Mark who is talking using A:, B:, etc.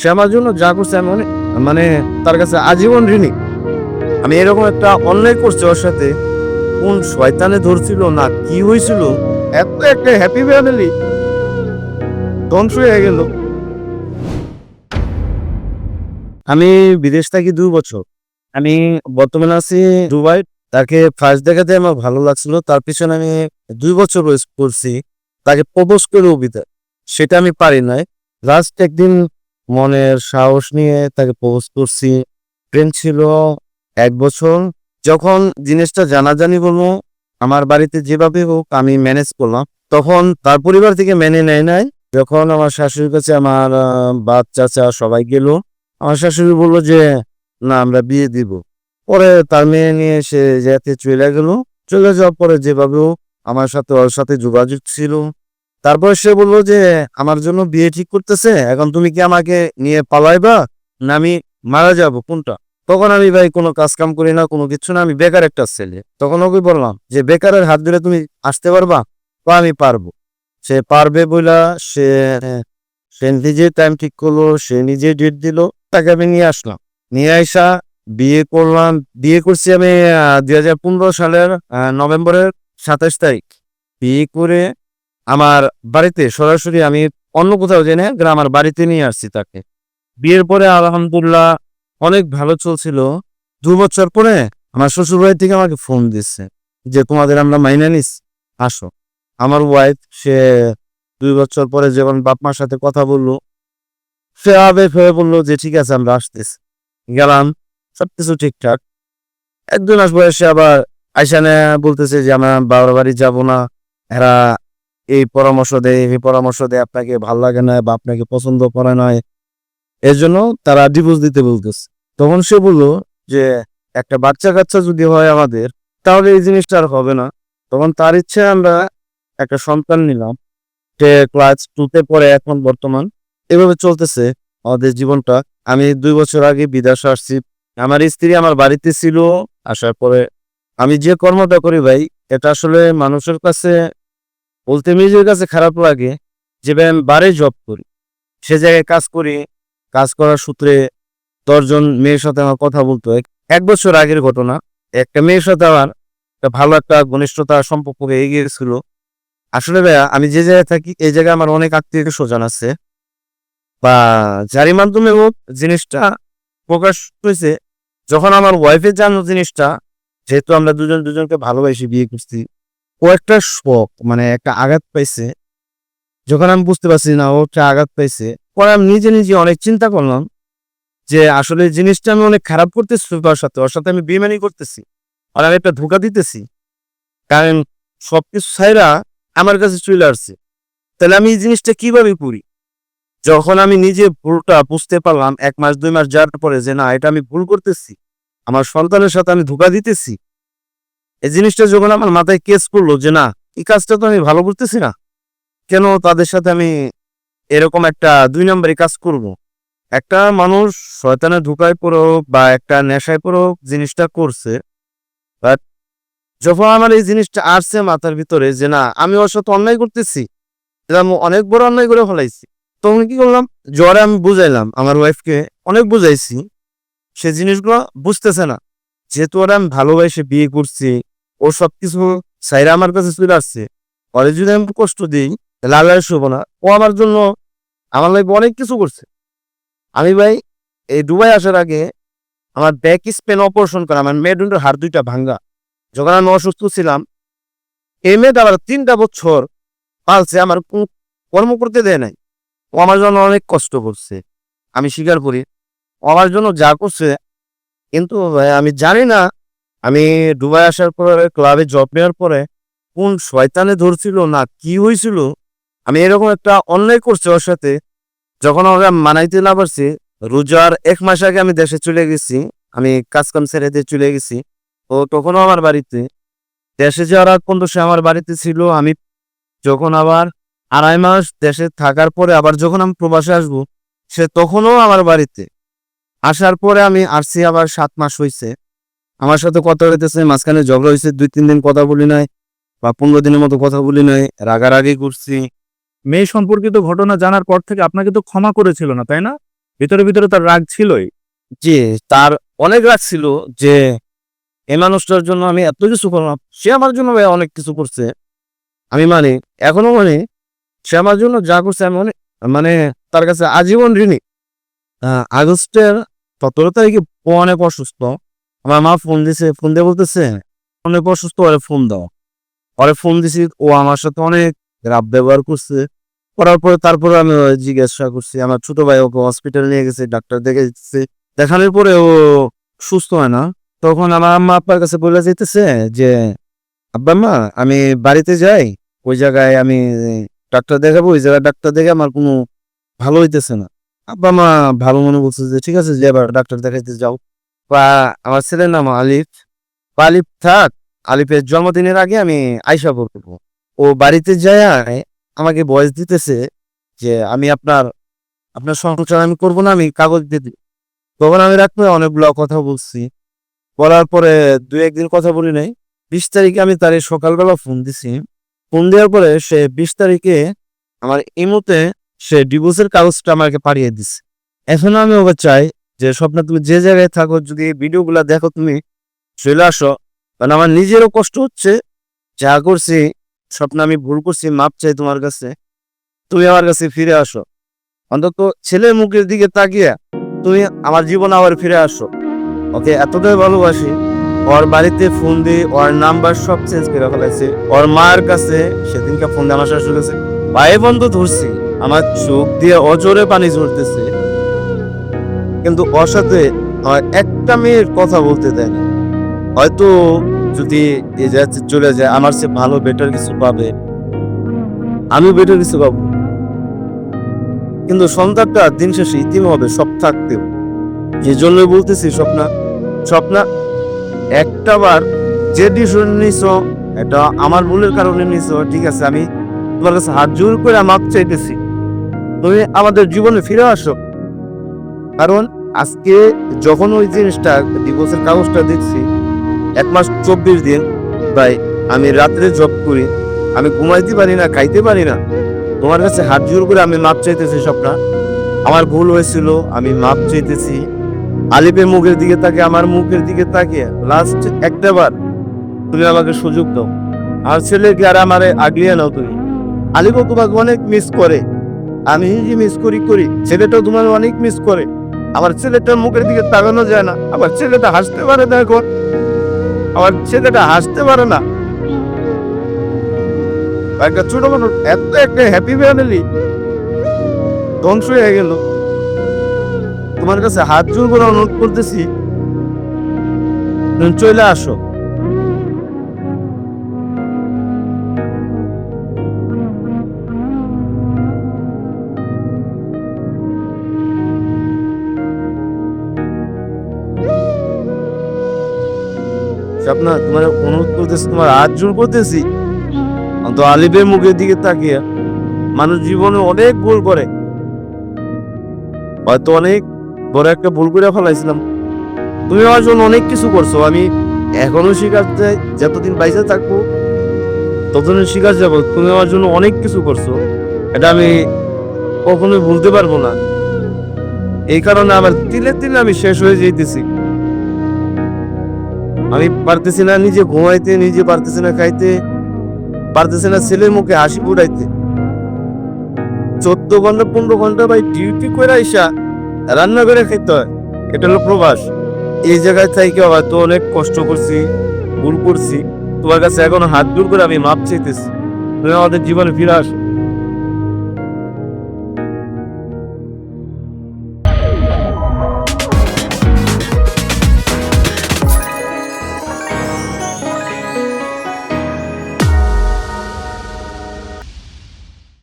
A: সে আমার জন্য যা করছে আমি মানে তার কাছে আজীবন ঋণী। আমি এরকম একটা অন্যায় করছি ওর সাথে, কোন শয়তানে ধরছিল না কি হয়েছিল, এত একটা হ্যাপি ফ্যামিলি ধ্বংস হয়ে গেল। আমি বিদেশ থাকি দুই বছর। আমি বর্তমানে আছি দুবাই। তাকে ফার্স্ট দেখাতে আমার ভালো লাগছিল। তার পিছনে আমি দুই বছর করছি। তাকে প্রপোজ করে অবিতা সেটা আমি পারি নাই। লাস্ট একদিন মনের সাহস নিয়ে তাকে প্রপোজ করছি। প্রেম ছিল এক বছর। যখন জিনিসটা জানাজানি বলব আমার বাড়িতে যেভাবে হোক আমি ম্যানেজ করলাম। তখন তার পরিবার থেকে মেনে নেয় নাই। যখন আমার শাশুড়ির কাছে আমার বাপ, চাচা সবাই গেল, আমার শাশুড়ি বলল যে, না, আমরা বিয়ে দিব। পরে তার মেয়ে নিয়ে সে যেতে চলে গেল। চলে যাওয়ার পরে যেভাবে হোক, আমার সাথে ওর সাথে যোগাযোগ ছিল। তারপর সে বলল যে, আমার জন্য বিয়ে ঠিক করতেছে, এখন তুমি কি আমাকে নিয়ে পালাইবা? না, আমি মারা যাব, কোনটা? তখন আমি, ভাই, কোনো কাজ কাম করি না, কোনো কিছু না, আমি বেকার একটা ছেলে। তখন ওকে বললাম যে, বেকারের হাত ধরে তুমি আসতে পারবা? বা আমি পারব। সে পারবে বইলা সে সে নিজে টাইম ঠিক করল, সে নিজে ডেট দিল, তাকে আমি নিয়ে আসলাম। নিয়ে আসা বিয়ে করলাম, বিয়ে করছি আমি দুই হাজার পনেরো সালের নভেম্বরের সাতাশ তারিখ। বিয়ে করে আমার বাড়িতে সরাসরি আমি অন্য কোথাও জেনে আমার বাড়িতে নিয়ে আসছি তাকে। বিয়ের পরে আলহামদুল্লাহ অনেক ভালো চলছিল। দু বছর পরে আমার শ্বশুর বাড়ি থেকে আমাকে ফোন দিচ্ছে যে, তোমাদের আমরা মাইনে নিস আসো। আমার ওয়াইফ সে দুই বছর পরে যখন বাপ মার সাথে কথা বলল, সে আবেগ হয়ে বলল যে, ঠিক আছে, আমরা আসতেছি। গেলাম, সবকিছু ঠিকঠাক। এক দুই মাস বয়সে আবার আইসানে বলতেছে যে, আমরা বাবার বাড়ি যাব না, এরা এই পরামর্শ দেয়, এই পরামর্শ দেয়, আপনাকে ভালো লাগে না বা আপনাকে পছন্দ করে না এর জন্য তারা ডিভোর্স দিতে বলতেছে। তখন সে বলল যে, একটা বাচ্চা কাচ্চা যদি হয় আমাদের, তাহলে এই জিনিসটা আর হবে না। তখন তার ইচ্ছে আমরা একটা সন্তান নিলাম। সে ক্লাস টুতে পরে এখন বর্তমান। এভাবে চলতেছে আমাদের জীবনটা। আমি দুই বছর আগে বিদেশ আসছি। আমার স্ত্রী আমার বাড়িতে ছিল, আসার পরে আমি যে কর্মটা করি ভাই, এটা আসলে মানুষের কাছে বলতে নিজের কাছে খারাপ লাগে যে আমি বারে জব করি। সে জায়গায় কাজ করি, কাজ করার সূত্রে দশজন মেয়ের সাথে আমার কথা বলতে। হয় এক বছর আগের ঘটনা। একটা মেয়ের সাথে আমার একটা ভালো একটা ঘনিষ্ঠতা সম্পর্ক হয়ে গিয়েছিল। আসলে ভাইয়া, আমি যে জায়গায় থাকি, এই জায়গায় আমার অনেক আত্মীয় স্বজন আছে। বা যারই মাধ্যমে হোক, জিনিসটা প্রকাশ হয়েছে। যখন আমার ওয়াইফের জানো জিনিসটা, যেহেতু আমরা দুজন দুজনকে ভালোবাসি, বিয়ে করছি ও একটা শখ মানে একটা আঘাত পাইছে। যখন আমি বুঝতে পারছি না, ও একটা আঘাত পাইছে। পরে আমি নিজে নিজে অনেক চিন্তা করলাম যে আসলে জিনিসটা আমি অনেক খারাপ করতেছি ওর সাথে ওর সাথে আমি বেমানি করতেছি। আর আমি একটা ধোকা দিতেছি। কারণ সবকিছু ছাইরা আমার কাছে চলে আসছে। তাহলে আমি এই জিনিসটা কীভাবে করি? যখন আমি নিজে ভুলটা বুঝতে পারলাম, এক মাস, দুই মাস যাওয়ার পরে যে না, এটা আমি ভুল করতেছি, আমার সন্তানের সাথে আমি ধোকা দিতেছি এই জিনিসটা যখন আমার মাথায় কেস করল যে না, এই কাজটা তো আমি ভালো করতেছি না, কেন তাদের সাথে আমি এরকম একটা দুই নম্বরে কাজ করব। একটা মানুষ শয়তানে ঢুকায় পড়ো বা একটা নেশায় পড়ো জিনিসটা করছে বাট যখন আমার এই জিনিসটা আসছে মাথার ভিতরে যে না, আমি ওর সাথে অন্যায় করতেছি, এটা আমি অনেক বড় অন্যায় করে ফেলাইছি, তখন কি করলাম জ্বরে আমি বুঝাইলাম, আমার ওয়াইফকে অনেক বুঝাইছি, সে জিনিসগুলো বুঝতেছে না, যেহেতু ওরা আমি ভালোবাসে, বিয়ে করছি ও সবকিছু সাইরা আমার কাছে চলে আসছে। পরে যদি আমি কষ্ট দিই তাহলে আল্লাহ শুভ না। ও আমার জন্য আমার লাইফে অনেক কিছু করছে। আমি ভাই, এই দুবাই আসার আগে আমার ব্যাক স্পেন অপারেশন করা, আমার মেরুদণ্ডের হাড় দুইটা ভাঙ্গা। যখন আমি অসুস্থ ছিলাম, এই মেয়েটা আবার তিনটা বছর পালছে, আমার কোনো কর্ম করতে দেয় নাই। ও আমার জন্য অনেক কষ্ট করছে। আমি স্বীকার করি আমার জন্য যা করছে, কিন্তু আমি জানি না আমি দুবাই আসার পরে ক্লাবে জব নেওয়ার পরে কোন শয়তানে ধরছিল না কি হয়েছিল, আমি এরকম একটা অন্যায় করছি ওর সাথে। যখন আমরা মানাইতে না পারছি, রোজার এক মাস আগে আমি দেশে চলে গেছি, আমি কাজ কাম ছেড়ে দিয়ে চলে গেছি। ও তখনও আমার বাড়িতে। দেশে যাওয়ার আগ পর্যন্ত সে আমার বাড়িতে ছিল। আমি যখন আবার আড়াই মাস দেশে থাকার পরে আবার যখন আমি প্রবাসে আসব, সে তখনও আমার বাড়িতে। আসার পরে আমি আসছি আবার সাত মাস হয়েছে আমার সাথে কথা হইতেছে, মাঝখানে ঝগড়া হয়েছে দুই, তিন দিন কথা বলি নাই বা পনেরো দিনের মতো কথা বলি নাই, রাগারাগি করছি।
B: মেয়ে সম্পর্কিত ঘটনা জানার পর থেকে আপনাকে তো ক্ষমা করেছিল না, তাই না? ভিতরে ভিতরে তার রাগ ছিলই।
A: যে তার অনেক রাগ ছিল যে এই মানুষটার জন্য আমি এত কিছু করলাম, সে আমার জন্য অনেক কিছু করছে। আমি মানে এখনও মানে সে আমার জন্য যা করছে আমি মানে তার কাছে আজীবন ঋণী। আগস্টের সতেরো তারিখে অনেক অসুস্থ। আমার মা ফোন দিছে ফোন দিয়ে বলতেছে, অনেক অসুস্থ, ওরে ফোন দাও। ওরে ফোন দিছি, ও আমার সাথে অনেক রাব ব্যবহার করছে। করার পরে তারপরে আমি জিজ্ঞাসা করছি, আমার ছোট ভাই ওকে হসপিটাল নিয়ে গেছে, ডাক্তার দেখে দেখানোর পরে ও সুস্থ হয় না। তখন আমার আম্মা আব্বার কাছে বলে যেতেছে যে, আব্বা মা, আমি বাড়িতে যাই, ওই জায়গায় আমি ডাক্তার দেখাবো, ওই জায়গায় ডাক্তার দেখে আমার কোনো ভালো হইতেছে না। আব্বা মা ভালো মনে বলছে যে, ঠিক আছে যে এবার ডাক্তার দেখাইতে যাও। বা আমার ছেলের নাম আলিফ। আলিফ থাক, আলিফের জন্মদিনের আগে আমি আইসা করব ও বাড়িতে যায় আমাকে বয়স দিতেছে যে আমি আপনার আপনার সংসার আমি করব না, আমি কাগজ দিয়ে তখন আমি রাখব অনেকগুলো কথা বলছি। বলার পরে দু একদিন কথা বলি নাই। বিশ তারিখে আমি তার সকালবেলা ফোন দিছি। ফোন দেওয়ার পরে সে বিশ তারিখে আমার ইমোতে সে ডিভোর্সের কাগজটা আমাকে পাঠিয়ে দিছে। এখন আমি ওকে চাই যে স্বপ্ন তুমি যে জায়গায় থাকো, যদি এই ভিডিওগুলো দেখো তুমি, চলে আসো। কারণ আমার নিজেরও কষ্ট হচ্ছে, যা করছি, স্বপ্ন আমি ভুল করছি, মাপ চাই তোমার কাছে। তুমি আমার কাছে ফিরে আসো। অন্তত ছেলের মুখের দিকে তাকিয়ে তুমি আমার জীবন আবার ফিরে আসো। ওকে, এতটাই ভালোবাসি। ওর বাড়িতে ফোন দিয়ে ওর নাম্বার সব চেঞ্জ করে ফেলাইছে। ওর মার কাছে, সেদিনকে ফোন দিয়ে আমার শাশুড়ি কাছে, ভাই বন্ধ, ধরছি। আমার চোখ দিয়ে অজরে পানি ঝরতেছে। কিন্তু ওর সাথে একটা মেয়ের কথা বলতে দেয় হয়তো যদি জায়গাতে চলে যায়, আমার সে ভালো বেটার কিছু পাবে। আমি বেটার কিছু পাবো। কিন্তু সন্তানটা দিন শেষে ইতিম হবে, সব থাকতেও। এই জন্যই বলতেছি, স্বপ্না স্বপ্না, একটা বার যে ডিসিশন নিছ, এটা আমার ভুলের কারণে নিছো, ঠিক আছে, আমি তোমার কাছে হাত জোর করে মাপ চাইতেছি। তুমি আমাদের জীবনে ফিরে আসো। কারণ আজকে যখন ওই জিনিসটা ডিভোর্সের কাগজটা দেখছি, এক মাস চব্বিশ দিন, ভাই, আমি রাত্রে জব করি, আমি ঘুমাইতে পারি না, খাইতে পারি না। তোমার কাছে হাত জোর করে আমি মাপ চাইতেছি সবটা আমার ভুল হয়েছিল, আমি মাপ চাইতেছি। আলিপের মুখের দিকে তাকে, আমার মুখের দিকে তাকিয়ে লাস্ট একটা বার তুমি আমাকে সুযোগ দাও। আর ছেলেকে আর আমারে আগলিয়ে নাও তুমি। আলিপও তোমাকে অনেক মিস করে। আমি যে মিস করি করি। ছেলেটাও তোমার অনেক মিস করে। আমার ছেলেটার মুখের দিকে তাকানো যায় না। আমার ছেলেটা হাসতে পারে না এখন। আমার ছেলেটা হাসতে পারে না। একটা ছোট মানুষ এত একটা হ্যাপি ফ্যামিলি ধ্বংস হয়ে গেল। তোমার কাছে হাত জোর করে অনুরোধ করতেছি। চলে আসো। স্বপ্না, তোমার অনুরোধ করতেছি, তোমার হাত জোর করতেছি। অন্ত আলিফের মুখের দিকে তাকিয়ে মানুষ জীবনে অনেক ভুল করে। হয়তো অনেক বড় একটা ভুল করে ফেলাইছিলাম। তুমি আমার জন্য অনেক কিছু করছ, আমি এখনও শিকার চাই যতদিন বাইসে থাকব, ততদিন শিকার যাব। তুমি আমার জন্য অনেক কিছু করছ, এটা আমি কখনোই ভুলতে পারব না। এই কারণে আমার তিলে তিলে আমি শেষ হয়ে যেতেছি আমি পারতেছি না নিজে ঘুমাইতে, নিজে পারতেছি না খাইতে, পারতেছি না ছেলের মুখে হাসি ফুটাইতে। চোদ্দ ঘণ্টা, পনেরো ঘণ্টা ভাই ডিউটি করে আইসা রান্না করে খেতে হয়। এটা হলো প্রবাস। এই জায়গায় থেকে হয়তো অনেক কষ্ট করছি, ভুল করছি। তোমার কাছে এখন হাত দূর করে আমি মাপ চাইতেছি। তুমি আমাদের জীবনে ফিরে আসো।